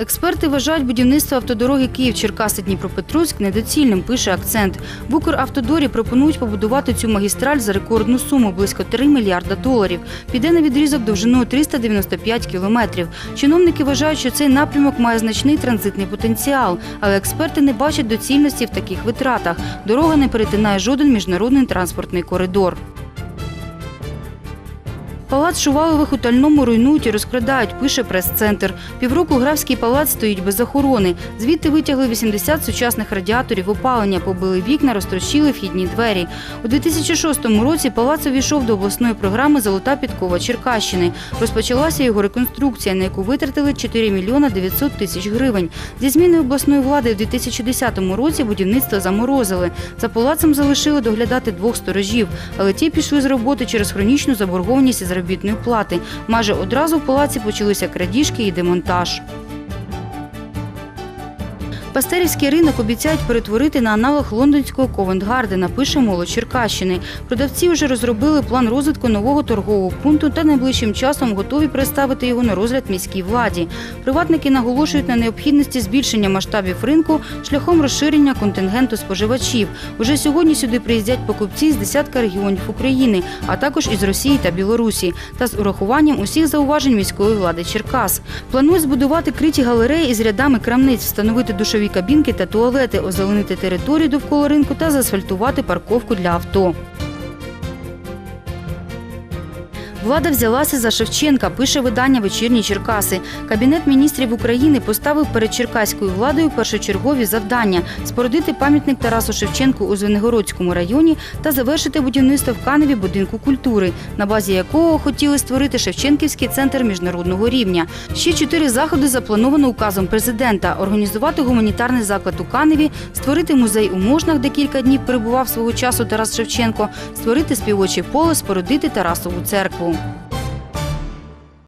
Експерти вважають будівництво автодороги Київ-Черкаси Дніпропетровськ недоцільним, пише акцент. В Укравтодорі пропонують побудувати цю магістраль за рекордну суму близько 3 мільярда доларів. Піде на відрізок довжиною 395 кілометрів. Чиновники вважають, що цей напрямок має значний транзитний потенціал, але експерти не бачать доцільності в таких витратах. Дорога не перетинає жоден міжнародний транспортний коридор. Палац Шувалових у Тальному руйнують і розкрадають, пише прес-центр. Півроку Графський палац стоїть без охорони. Звідти витягли 80 сучасних радіаторів опалення, побили вікна, розтрощили вхідні двері. У 2006 році палац увійшов до обласної програми Золота підкова Черкащини. Розпочалася його реконструкція, на яку витратили 4 мільйона 900 тисяч гривень. Зі зміною обласної влади у 2010 році будівництво заморозили. За палацем залишили доглядати двох сторожів, але ті пішли з роботи через хронічну заборгованість із заробітної плати. Майже одразу в палаці почалися крадіжки і демонтаж. Пастерівський ринок обіцяють перетворити на аналог лондонського Ковент-Гардена, пише молодь Черкащини. Продавці вже розробили план розвитку нового торгового пункту та найближчим часом готові представити його на розгляд міській владі. Приватники наголошують на необхідності збільшення масштабів ринку шляхом розширення контингенту споживачів. Уже сьогодні сюди приїздять покупці з десятка регіонів України, а також із Росії та Білорусі, та з урахуванням усіх зауважень міської влади Черкас. Планують збудувати криті галереї із рядами крамниць, встановити душові кабінки та туалети, озеленити територію довкола ринку та заасфальтувати парковку для авто. Влада взялася за Шевченка, пише видання Вечірні Черкаси. Кабінет міністрів України поставив перед черкаською владою першочергові завдання спорудити пам'ятник Тарасу Шевченку у Звенигородському районі та завершити будівництво в Каневі будинку культури, на базі якого хотіли створити Шевченківський центр міжнародного рівня. Ще чотири заходи заплановано указом президента: організувати гуманітарний заклад у Каневі, створити музей у Можнах, де кілька днів перебував свого часу Тарас Шевченко, створити співоче поле, спорудити Тарасову церкву. União.